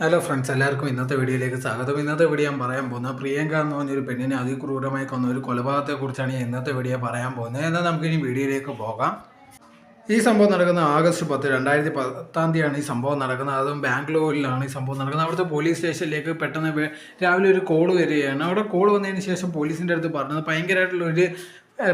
Hello friends എല്ലാവർക്കും ഇന്നത്തെ വീഡിയോയിലേക്ക് സ്വാഗതം. ഇന്നത്തെ വീഡിയോ ഞാൻ പറയാൻ പോകുന്നത് പ്രിയങ്ക എന്ന് പറഞ്ഞൊരു പെണ്ണിനെ അതിക്രൂരമായി കൊന്ന ഒരു കൊലപാതകത്തെക്കുറിച്ചാണ് ഇന്നത്തെ വീഡിയോ പറയാൻ പോകുന്നത്. എന്നാൽ നമുക്ക് ഇനി വീഡിയോയിലേക്ക് പോകാം. ഈ സംഭവം നടക്കുന്ന ആഗസ്റ്റ് പത്ത് രണ്ടായിരത്തി പത്താം തീയതിയാണ് ഈ സംഭവം നടക്കുന്നത്. അതും ബാംഗ്ലൂരിലാണ് ഈ സംഭവം നടക്കുന്നത്. അവിടുത്തെ പോലീസ് സ്റ്റേഷനിലേക്ക് പെട്ടെന്ന് രാവിലെ ഒരു കോൾ വരികയാണ്. അവിടെ കോൾ വന്നതിന് ശേഷം പോലീസിന്റെ അടുത്ത് പറഞ്ഞത് ഭയങ്കരമായിട്ടുള്ള ഒരു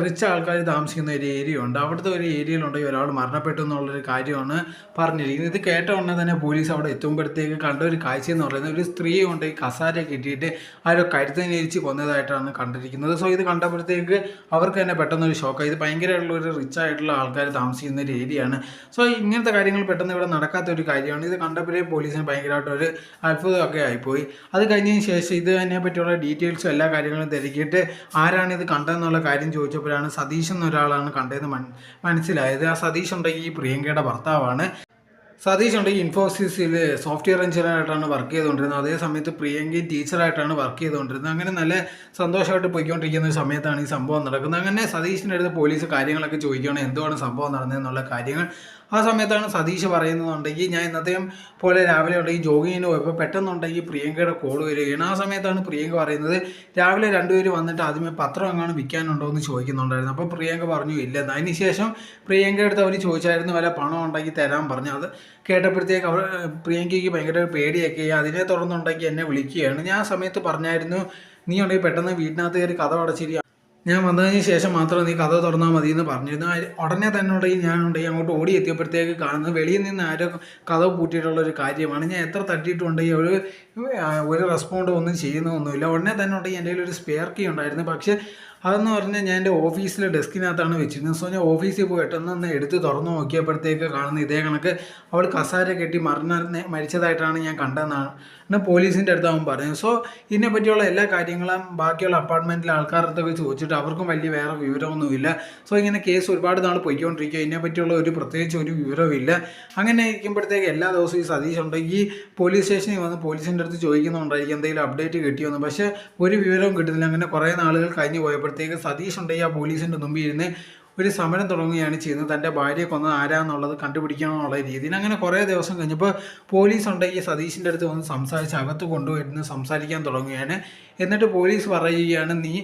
റിച്ച് ആൾക്കാർ താമസിക്കുന്ന ഒരു ഏരിയ ഉണ്ട്. അവിടുത്തെ ഒരു ഏരിയയിലുണ്ടെങ്കിൽ ഒരാൾ മരണപ്പെട്ടു എന്നുള്ളൊരു കാര്യമാണ് പറഞ്ഞിരിക്കുന്നത്. ഇത് കേട്ട ഉടനെ തന്നെ പോലീസ് അവിടെ എത്തുമ്പോഴത്തേക്ക് കണ്ട ഒരു കാഴ്ച എന്ന് പറയുന്നത് ഒരു സ്ത്രീ കൊണ്ട് ഈ കസാര കിട്ടിയിട്ട് ആരോ കരുത്തനിരിച്ച് കൊന്നതായിട്ടാണ് കണ്ടിരിക്കുന്നത്. സോ ഇത് കണ്ടപ്പോഴത്തേക്ക് അവർക്ക് തന്നെ പെട്ടെന്ന് ഒരു ഷോക്കായി ഇത് ഭയങ്കരമായിട്ടുള്ള ഒരു റിച്ച് ആയിട്ടുള്ള ആൾക്കാർ താമസിക്കുന്ന ഒരു ഏരിയയാണ് സോ ഇങ്ങനത്തെ കാര്യങ്ങൾ പെട്ടെന്ന് ഇവിടെ നടക്കാത്ത ഒരു കാര്യമാണ്. ഇത് കണ്ടപ്പോഴേ പോലീസിന് ഭയങ്കരമായിട്ട് ഒരു അത്ഭുതമൊക്കെ ആയിപ്പോയി. അത് കഴിഞ്ഞതിന് ശേഷം ഇത് അതിനെ പറ്റിയുള്ള ഡീറ്റെയിൽസും എല്ലാ കാര്യങ്ങളും തിരക്കിയിട്ട് ആരാണ് ഇത് കണ്ടതെന്നുള്ള കാര്യം ചോദിച്ചപ്പോഴാണ് സതീഷ് എന്നൊരാളാണ് കണ്ടതെന്ന് മൻ മനസ്സിലായത്. ആ സതീഷ് ഉണ്ടെങ്കിൽ ഈ പ്രിയങ്കയുടെ ഭർത്താവാണ്. സതീഷ് ഉണ്ടെങ്കിൽ ഇൻഫോസിസിൽ സോഫ്റ്റ്വെയർ എഞ്ചിനീയറായിട്ടാണ് വർക്ക് ചെയ്തുകൊണ്ടിരുന്നത്. അതേ സമയത്ത് പ്രിയങ്കയും ടീച്ചറായിട്ടാണ് വർക്ക് ചെയ്തുകൊണ്ടിരുന്നത്. അങ്ങനെ നല്ല സന്തോഷമായിട്ട് പോയിക്കൊണ്ടിരിക്കുന്ന ഒരു സമയത്താണ് ഈ സംഭവം നടക്കുന്നത്. അങ്ങനെ സതീഷിന്റെ അടുത്ത് പോലീസ് കാര്യങ്ങളൊക്കെ ചോദിക്കുകയാണ്. എന്തുവാണ് സംഭവം നടന്നതെന്നുള്ള കാര്യങ്ങൾ ആ സമയത്താണ് സതീഷ് പറയുന്നതുണ്ടെങ്കിൽ ഞാൻ ഇന്നത്തെയും പോലെ രാവിലെ ഉണ്ടെങ്കിൽ ജോഗിങ്ങിന് പോയപ്പോൾ പെട്ടെന്നുണ്ടെങ്കിൽ പ്രിയങ്കയുടെ കോൾ വരികയാണ്. ആ സമയത്താണ് പ്രിയങ്ക പറയുന്നത് രാവിലെ രണ്ടുപേര് വന്നിട്ട് ആദ്യമേ പത്രം എങ്ങാനും വിൽക്കാനുണ്ടോ എന്ന് ചോദിക്കുന്നുണ്ടായിരുന്നു. അപ്പോൾ പ്രിയങ്ക പറഞ്ഞു ഇല്ലെന്ന് അതിനുശേഷം പ്രിയങ്കയുടെ അടുത്ത് അവർ ചോദിച്ചായിരുന്നു വല്ല പണം ഉണ്ടെങ്കിൽ തരാൻ പറഞ്ഞു. അത് കേട്ടപ്പോഴത്തേക്ക് അവർ പ്രിയങ്കയ്ക്ക് ഭയങ്കര പേടിയൊക്കെ. അതിനെ തുടർന്നുണ്ടെങ്കിൽ എന്നെ വിളിക്കുകയാണ്. ഞാൻ ആ സമയത്ത് പറഞ്ഞായിരുന്നു നീ ഉണ്ടെങ്കിൽ പെട്ടെന്ന് വീട്ടിനകത്ത് കയറി കഥ അടച്ചിരി ഞാൻ വന്നതിന് ശേഷം മാത്രം നീ കഥ തുറന്നാൽ മതി എന്ന് പറഞ്ഞിരുന്നു ഉടനെ തന്നെ ഉണ്ടെങ്കിൽ ഞാൻ ഉണ്ടെങ്കിൽ അങ്ങോട്ട് ഓടി എത്തിയപ്പോഴത്തേക്ക് കാണുന്നത് വെളിയിൽ നിന്ന് ആരോ കഥ പൂട്ടിയിട്ടുള്ള ഒരു കാര്യമാണ്. ഞാൻ എത്ര തട്ടിയിട്ടുണ്ടെങ്കിൽ ഒരു ഒരു റെസ്പോണ്ട് ഒന്നും ചെയ്യുന്നൊന്നുമില്ല ഉടനെ തന്നെ ഉണ്ടെങ്കിൽ എന്റെ ഒരു സ്പെയർ കീ ഉണ്ടായിരുന്നു. പക്ഷേ അതെന്ന് പറഞ്ഞാൽ ഞാൻ എന്റെ ഓഫീസിലെ ഡെസ്കിനകത്താണ് വെച്ചിരുന്നത്. സോ ഞാൻ ഓഫീസിൽ പോയിട്ട് ഒന്ന് എടുത്ത് തുറന്നു നോക്കിയപ്പോഴത്തേക്ക് കാണുന്ന ഇതേ കണക്ക് അവൾ കസാര കെട്ടി മരണ മരിച്ചതായിട്ടാണ് ഞാൻ കണ്ടതെന്നാണ് പിന്നെ പോലീസിന്റെ അടുത്ത് അവൻ പറഞ്ഞു. സോ ഇതിനെ പറ്റിയുള്ള എല്ലാ കാര്യങ്ങളും ബാക്കിയുള്ള അപ്പാർട്ട്മെന്റിലെ ആൾക്കാരുടെ ചോദിച്ചിട്ട് അവർക്കും വലിയ വേറെ വിവരമൊന്നുമില്ല. സോ ഇങ്ങനെ കേസ് ഒരുപാട് നാൾ പോയിക്കൊണ്ടിരിക്കുക ഇതിനെ പറ്റിയുള്ള ഒരു പ്രത്യേകിച്ച് ഒരു വിവരമില്ല അങ്ങനെ ഇരിക്കുമ്പോഴത്തേക്ക് എല്ലാ ദിവസവും ഈ സതീഷ് ഉണ്ടെങ്കിൽ പോലീസ് സ്റ്റേഷനിൽ വന്ന് പോലീസിന്റെ അടുത്ത് ചോദിക്കുന്നുണ്ടായിരിക്കും എന്തെങ്കിലും അപ്ഡേറ്റ് കിട്ടിയോന്ന്. പക്ഷേ ഒരു വിവരവും കിട്ടുന്നില്ല. അങ്ങനെ കുറേ നാളുകൾ കഴിഞ്ഞ് പോയപ്പോഴത്തേക്ക് സതീഷ് ഉണ്ടെങ്കിൽ ആ പോലീസിന്റെ മുമ്പിൽ ഇരുന്ന് ഒരു സമരം തുടങ്ങുകയാണ് ചെയ്യുന്നത്. തന്റെ ഭാര്യയെ കൊന്നത് ആരാന്നുള്ളത് കണ്ടുപിടിക്കണം എന്നുള്ള രീതിയിൽ. അങ്ങനെ കുറേ ദിവസം കഴിഞ്ഞപ്പോൾ പോലീസ് ഉണ്ടെങ്കിൽ സതീഷിന്റെ അടുത്ത് വന്ന് സംസാരിച്ച് അകത്ത് കൊണ്ടുവരുന്ന് സംസാരിക്കാൻ തുടങ്ങുകയാണ്. എന്നിട്ട് പോലീസ് പറയുകയാണ് നീ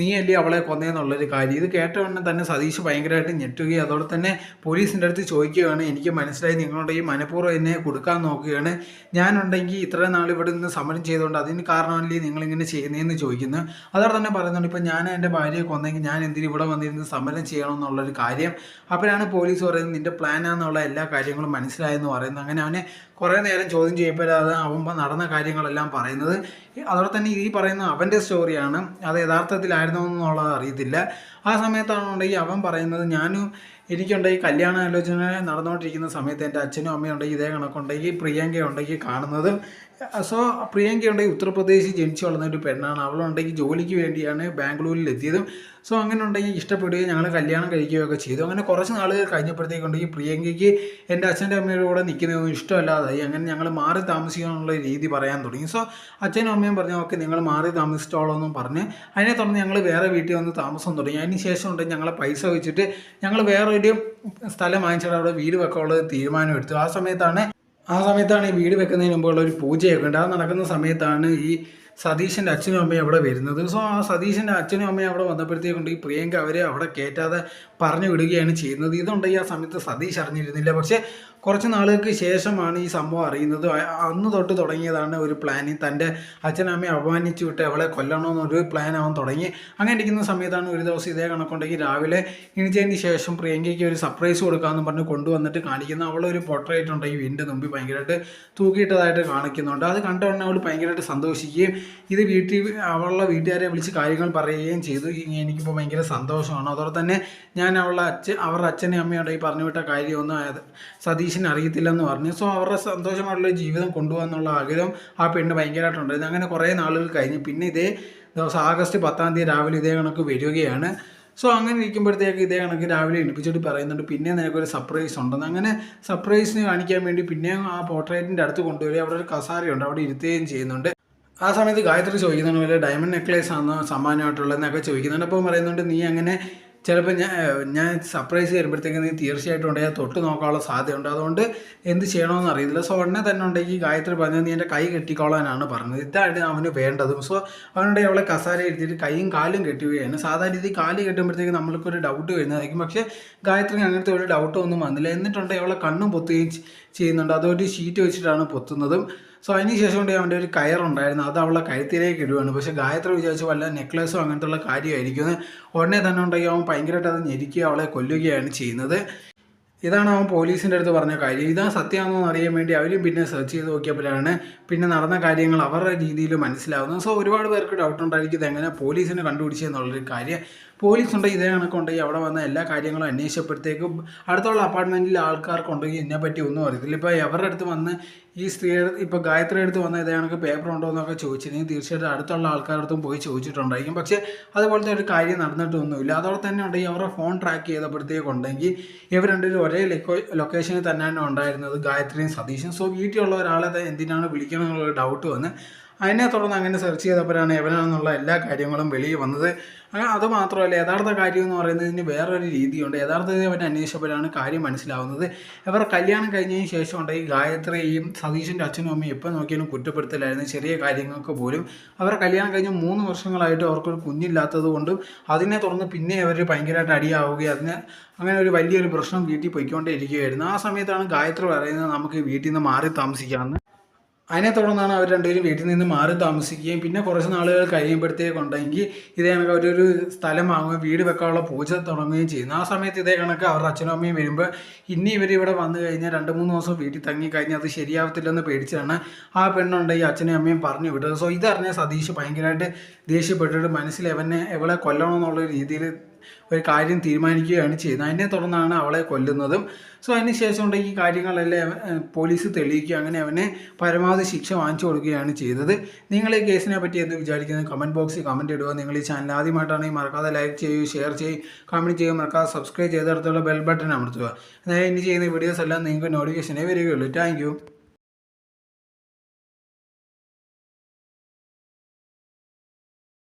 നീ അല്ലേ അവളെ കൊന്നേന്നുള്ളൊരു കാര്യം. ഇത് കേട്ട ഉടനെ തന്നെ സതീഷ് ഭയങ്കരമായിട്ട് ഞെട്ടുകയും അതോടെ തന്നെ പോലീസിന്റെ അടുത്ത് ചോദിക്കുകയാണ് എനിക്ക് മനസ്സിലായി നിങ്ങളുടെ ഈ മനഃപൂർവം എന്നെ കൊടുക്കാൻ നോക്കുകയാണ്. ഞാനുണ്ടെങ്കിൽ ഇത്ര നാൾ ഇവിടെ നിന്ന് സമരം ചെയ്തുകൊണ്ട് അതിന് കാരണമല്ലേ നിങ്ങളിങ്ങനെ ചെയ്യുന്നതെന്ന് ചോദിക്കുന്നു. അതോടെ തന്നെ പറയുന്നുണ്ട് ഇപ്പം ഞാൻ എന്റെ ഭാര്യയെ കൊന്നെങ്കിൽ ഞാൻ എന്തിനും ഇവിടെ വന്നിരുന്ന് സമരം ചെയ്യണം എന്നുള്ളൊരു കാര്യം? അപ്പോഴാണ് പോലീസ് പറയുന്നത് നിന്റെ പ്ലാനാന്നുള്ള എല്ലാ കാര്യങ്ങളും മനസ്സിലായെന്ന് പറയുന്നത് അങ്ങനെ അവനെ കുറേ നേരം ചോദ്യം ചെയ്യപ്പെടാതെ അവൻ നടന്ന കാര്യങ്ങളെല്ലാം പറയുന്നത്. അതോടെ തന്നെ ഈ പറയുന്ന അവന്റെ സ്റ്റോറിയാണ്. അത് യഥാർത്ഥത്തിലായിരുന്നോ എന്നുള്ളത് അറിയത്തില്ല. ആ സമയത്താണെന്നുണ്ടെങ്കിൽ അവൻ പറയുന്നത് ഞാനും എനിക്കുണ്ടെങ്കിൽ കല്യാണ ആലോചന നടന്നുകൊണ്ടിരിക്കുന്ന സമയത്ത് എന്റെ അച്ഛനും അമ്മയും ഉണ്ടെങ്കിൽ ഇതേ കണക്കുണ്ടെങ്കിൽ പ്രിയങ്ക ഉണ്ടെങ്കിൽ കാണുന്നത് സോ പ്രിയങ്ക ഉണ്ടെങ്കിൽ ഉത്തർപ്രദേശിൽ ജനിച്ചു വളർന്ന ഒരു പെണ്ണാണ്. അവളുണ്ടെങ്കിൽ ജോലിക്ക് വേണ്ടിയാണ് ബാംഗ്ലൂരിൽ എത്തിയതും. സോ അങ്ങനെ ഉണ്ടെങ്കിൽ ഇഷ്ടപ്പെടുകയും ഞങ്ങൾ കല്യാണം കഴിക്കുകയൊക്കെ ചെയ്തു. അങ്ങനെ കുറച്ച് നാളുകൾ കഴിഞ്ഞപ്പോഴത്തേക്കുണ്ടെങ്കിൽ പ്രിയങ്കയ്ക്ക് എന്റെ അച്ഛന്റെ അമ്മയുടെ കൂടെ നിൽക്കുന്നതൊന്നും ഇഷ്ടമല്ലാതായി. അങ്ങനെ ഞങ്ങൾ മാറി താമസിക്കാനുള്ള രീതി പറയാൻ തുടങ്ങി. സോ അച്ഛനും അമ്മയും പറഞ്ഞു ഓക്കെ നിങ്ങൾ മാറി താമസിച്ചോളൂ എന്നും പറഞ്ഞ് അതിനെ തുടർന്ന് ഞങ്ങൾ വേറെ വീട്ടിൽ വന്ന് താമസം തുടങ്ങി. അതിന് ശേഷം ഉണ്ടെങ്കിൽ ഞങ്ങളെ പൈസ വെച്ചിട്ട് ഞങ്ങൾ വേറെ ഒരു സ്ഥലം വാങ്ങിച്ചിട്ട് അവിടെ വീട് വെക്കാനുള്ള തീരുമാനം എടുത്തു. ആ സമയത്താണ് ആ സമയത്താണ് ഈ വീട് വെക്കുന്നതിന് മുമ്പുള്ള ഒരു പൂജയൊക്കെ ഉണ്ട്. അത് നടക്കുന്ന സമയത്താണ് ഈ സതീഷിന്റെ അച്ഛനും അമ്മയും അവിടെ വരുന്നത്. സോ ആ സതീഷിന്റെ അച്ഛനും അമ്മയും അവിടെ വന്നപ്പോഴത്തേക്കുണ്ട് ഈ പ്രിയങ്ക അവരെ അവിടെ കയറ്റാതെ പറഞ്ഞു വിടുകയാണ് ചെയ്യുന്നത്. ഇതുണ്ടെങ്കിൽ ആ സമയത്ത് സതീഷ് അറിഞ്ഞിരുന്നില്ല. പക്ഷേ കുറച്ച് നാളുകൾക്ക് ശേഷമാണ് ഈ സംഭവം അറിയുന്നത്. അന്ന് തൊട്ട് തുടങ്ങിയതാണ് ഒരു പ്ലാനിങ് തന്റെ അച്ഛനമ്മയെ അപമാനിച്ചു വിട്ട് അവളെ കൊല്ലണമെന്നൊരു പ്ലാൻ അവൻ തുടങ്ങി. അങ്ങനെ ഇരിക്കുന്ന സമയത്താണ് ഒരു ദിവസം ഇതേ കണക്കുണ്ടെങ്കിൽ രാവിലെ എണീച്ചതിന് ശേഷം പ്രിയങ്കയ്ക്ക് ഒരു സർപ്രൈസ് കൊടുക്കാമെന്ന് പറഞ്ഞ് കൊണ്ടുവന്നിട്ട് കാണിക്കുന്ന. അവളൊരു പൊട്ടറേറ്റ് ഉണ്ടെങ്കിൽ വീടിന്റെ മുമ്പിൽ ഭയങ്കരമായിട്ട് തൂക്കിയിട്ടതായിട്ട് കാണിക്കുന്നുണ്ട്. അത് കണ്ട ഉടനെ അവൾ ഭയങ്കരമായിട്ട് സന്തോഷിക്കുകയും ഇത് വീട്ടിൽ അവളുടെ വീട്ടുകാരെ വിളിച്ച് കാര്യങ്ങൾ പറയുകയും ചെയ്തു. എനിക്കിപ്പോൾ ഭയങ്കര സന്തോഷമാണ്. അതോടെ തന്നെ ഞാൻ അവളുടെ അച്ഛൻ അവരുടെ അച്ഛനെയും അമ്മയോടെ ഈ പറഞ്ഞു വിട്ട കാര്യമൊന്നും അത് സതീഷിന് അറിയത്തില്ലെന്ന് പറഞ്ഞു. സോ അവരുടെ സന്തോഷമായിട്ടുള്ള ജീവിതം കൊണ്ടുപോകാന്നുള്ള ആഗ്രഹം ആ പെണ്ണ് ഭയങ്കരമായിട്ടുണ്ടായിരുന്നു. അങ്ങനെ കുറേ നാളുകൾ കഴിഞ്ഞ്. പിന്നെ ഇതേ ദിവസം ആഗസ്റ്റ് പത്താം തീയതി രാവിലെ ഇതേ കണക്ക് വരികയാണ്. സോ അങ്ങനെ ഇരിക്കുമ്പോഴത്തേക്ക് ഇതേ കണക്ക് രാവിലെ എണിപ്പിച്ചിട്ട് പറയുന്നുണ്ട്. പിന്നെ നിനക്കൊരു സർപ്രൈസ് ഉണ്ടെന്ന്. അങ്ങനെ സർപ്രൈസിന് കാണിക്കാൻ വേണ്ടി പിന്നെ ആ പോർട്രേറ്റിന്റെ അടുത്ത് കൊണ്ടുവരിക. അവിടെ ഒരു കസാരയുണ്ട്. അവിടെ ഇരുത്തുകയും ചെയ്യുന്നുണ്ട്. ആ സമയത്ത് ഗായത്രി ചോദിക്കുന്നുണ്ട് വല്ല ഡയമണ്ട് നെക്ലേസ് ആണോ സമ്മാനമായിട്ടുള്ളതെന്നൊക്കെ ചോദിക്കുന്നുണ്ട്. അപ്പോൾ പറയുന്നുണ്ട് നീ അങ്ങനെ ചിലപ്പോൾ ഞാൻ ഞാൻ സർപ്രൈസ് വരുമ്പോഴത്തേക്ക് നീ തീർച്ചയായിട്ടും ഉണ്ടെങ്കിൽ തൊട്ട് നോക്കാനുള്ള സാധ്യതയുണ്ട്. അതുകൊണ്ട് എന്ത് ചെയ്യണമെന്ന് അറിയത്തില്ല. സോ ഉടനെ തന്നെ ഉണ്ടെങ്കിൽ ഗായത്രി പറഞ്ഞു നീ എന്റെ കൈ കെട്ടിക്കോളാനാണ് പറഞ്ഞത്. ഇതാണ് അവന് വേണ്ടതും. സോ അവനുണ്ടെങ്കിൽ അവളെ കസാര എടുത്തിട്ട് കൈയും കാലും കെട്ടുകയാണ് സാധാരണ രീതി കാൽ കെട്ടുമ്പോഴത്തേക്ക് നമ്മൾക്കൊരു ഡൗട്ട് വരുന്നതായിരിക്കും. പക്ഷേ ഗായത്രിക്ക് അങ്ങനത്തെ ഒരു ഡൗട്ടൊന്നും വന്നില്ല. എന്നിട്ടുണ്ടെങ്കിൽ അവളെ കണ്ണും പൊത്തുകയും ചെയ്യുന്നുണ്ട്. അതൊരു ഷീറ്റ് വെച്ചിട്ടാണ് പൊത്തുന്നതും. സോ അതിന് ശേഷം കൊണ്ട് അവന്റെ ഒരു കയറുണ്ടായിരുന്നു അത് അവളെ കഴുത്തിലേക്ക് ഇടുവാണ്. പക്ഷേ ഗായത്രി വിചാരിച്ചു വല്ല നെക്ലേസോ അങ്ങനത്തെ ഉള്ള കാര്യമായിരിക്കും ഉടനെ തന്നെ ഉണ്ടെങ്കിൽ അവൻ ഭയങ്കരമായിട്ട് അത് ഞെരിക്കുക അവളെ കൊല്ലുകയാണ് ചെയ്യുന്നത്. ഇതാണ് അവൻ പോലീസിന്റെ അടുത്ത് പറഞ്ഞ കാര്യം. ഇതാ സത്യമാണെന്ന് അറിയാൻ വേണ്ടി അവരും പിന്നെ സെർച്ച് ചെയ്ത് നോക്കിയപ്പോഴാണ് പിന്നെ നടന്ന കാര്യങ്ങൾ അവരുടെ രീതിയിൽ മനസ്സിലാവുന്നത്. സോ ഒരുപാട് പേർക്ക് ഡൗട്ട് ഉണ്ടായിരിക്കും എങ്ങനെ പോലീസിനെ കണ്ടുപിടിച്ചെന്നുള്ളൊരു കാര്യം. പോലീസ് ഉണ്ടെങ്കിൽ ഇതേ കണക്കുണ്ടെങ്കിൽ അവിടെ വന്ന എല്ലാ കാര്യങ്ങളും അന്വേഷിച്ചപ്പോഴത്തേക്കും അടുത്തുള്ള അപ്പാർട്ട്മെന്റിലെ ആൾക്കാർക്കുണ്ടെങ്കിൽ ഇതിനെപ്പറ്റി ഒന്നും അറിയത്തില്ല. ഇപ്പോൾ എവരുടെ അടുത്ത് വന്ന് ഈ സ്ത്രീയുടെ ഇപ്പോൾ ഗായത്രി അടുത്ത് വന്ന ഇതേ കണക്ക് പേപ്പർ ഉണ്ടോ എന്നൊക്കെ ചോദിച്ചിരുന്നെങ്കിൽ തീർച്ചയായിട്ടും അടുത്തുള്ള ആൾക്കാരുടെ അടുത്തും പോയി ചോദിച്ചിട്ടുണ്ടായിരിക്കും. പക്ഷേ അതുപോലത്തെ ഒരു കാര്യം നടന്നിട്ടൊന്നുമില്ല. അതോടെ തന്നെ ഉണ്ടെങ്കിൽ അവരുടെ ഫോൺ ട്രാക്ക് ചെയ്തപ്പോഴത്തേക്കുണ്ടെങ്കിൽ ഇവർ രണ്ടുപേരും ഒരേ ലൊക്കോ ലൊക്കേഷനിൽ തന്നെയാണ് ഉണ്ടായിരുന്നത്. ഗായത്രിയും സതീഷും സോ വീട്ടിലുള്ള ഒരാളെ എന്തിനാണ് വിളിക്കണം എന്നുള്ള ഡൗട്ട് വന്ന് അതിനെ തുടർന്ന് അങ്ങനെ സെർച്ച് ചെയ്തപ്പോഴാണ് എവനാണെന്നുള്ള എല്ലാ കാര്യങ്ങളും വെളിയിൽ വന്നത്. അത് മാത്രമല്ല യഥാർത്ഥ കാര്യം എന്ന് പറയുന്നത് പറയുന്നതിന് വേറൊരു രീതിയുണ്ട്. യഥാർത്ഥത്തിൽ അവൻ അന്വേഷിച്ചപ്പോഴാണ് കാര്യം മനസ്സിലാവുന്നത്. ഇവർ കല്യാണം കഴിഞ്ഞതിന് ശേഷം ഉണ്ടെങ്കിൽ ഗായത്രിയും സതീഷിന്റെ അച്ഛനും അമ്മയും എപ്പോൾ നോക്കിയാലും കുറ്റപ്പെടുത്തലായിരുന്നു. ചെറിയ കാര്യങ്ങൾക്ക് പോലും അവർ കല്യാണം കഴിഞ്ഞ് മൂന്ന് വർഷങ്ങളായിട്ട് അവർക്കൊരു കുഞ്ഞില്ലാത്തത് കൊണ്ടും അതിനെ തുടർന്ന് പിന്നെ അവർ ഭയങ്കരമായിട്ട് അടിയാവുകയും അതിന് അങ്ങനെ ഒരു വലിയൊരു പ്രശ്നം വീട്ടിൽ പൊയ്ക്കൊണ്ടേ ഇരിക്കുകയായിരുന്നു ആ സമയത്താണ് ഗായത്രി പറയുന്നത് നമുക്ക് വീട്ടിൽ നിന്ന് മാറി താമസിക്കാമെന്ന്. അതിനെ തുടർന്നാണ് അവർ രണ്ടുപേരും വീട്ടിൽ നിന്ന് മാറി താമസിക്കുകയും പിന്നെ കുറച്ച് നാളുകൾ കഴിയുമ്പോഴത്തേക്കുണ്ടെങ്കിൽ ഇതേ കണക്ക് അവരൊരു സ്ഥലം വാങ്ങുകയും വീട് വെക്കാനുള്ള പൂജ തുടങ്ങുകയും ചെയ്യുന്നു. ആ സമയത്ത് ഇതേ കണക്ക് അവരുടെ അച്ഛനും അമ്മയും വരുമ്പോൾ ഇനി ഇവർ ഇവിടെ വന്നു കഴിഞ്ഞാൽ രണ്ട് മൂന്ന് ദിവസം വീട്ടിൽ തങ്ങി കഴിഞ്ഞാൽ അത് ശരിയാവത്തില്ലെന്ന് പേടിച്ചാണ് ആ പെണ്ണുണ്ടെങ്കിൽ അച്ഛനും അമ്മയും പറഞ്ഞു വിട്ടത്. സോ ഇതറിഞ്ഞ സതീഷ് ഭയങ്കരമായിട്ട് ദേഷ്യപ്പെട്ടിട്ട് മനസ്സിൽ എവനെ എവളെ കൊല്ലണമെന്നുള്ള രീതിയിൽ ഒരു കാര്യം തീരുമാനിക്കുകയാണ് ചെയ്യുന്നത്. അതിനെ തുടർന്നാണ് അവളെ കൊല്ലുന്നതും. സോ അതിന് ശേഷം ഉണ്ടെങ്കിൽ ഈ കാര്യങ്ങളെല്ലാം പോലീസ് തെളിയിക്കുക അങ്ങനെ അവനെ പരമാവധി ശിക്ഷ വാങ്ങിച്ചു കൊടുക്കുകയാണ് ചെയ്തത്. നിങ്ങൾ ഈ കേസിനെ പറ്റി എന്ത് വിചാരിക്കുന്നത് കമന്റ് ബോക്സിൽ കമന്റ് ഇടുക. നിങ്ങൾ ഈ ചാനൽ ആദ്യമായിട്ടാണെങ്കിൽ മറക്കാതെ ലൈക്ക് ചെയ്യൂ ഷെയർ ചെയ്യൂ കമന്റ് ചെയ്യുക മറക്കാതെ സബ്സ്ക്രൈബ് ചെയ്തെടുത്തുള്ള ബെൽ ബട്ടൺ അമർത്തുക. അതായത് ഇനി ചെയ്യുന്ന വീഡിയോസ് എല്ലാം നിങ്ങൾക്ക് നോട്ടിഫിക്കേഷനെ വരികയുള്ളൂ. താങ്ക്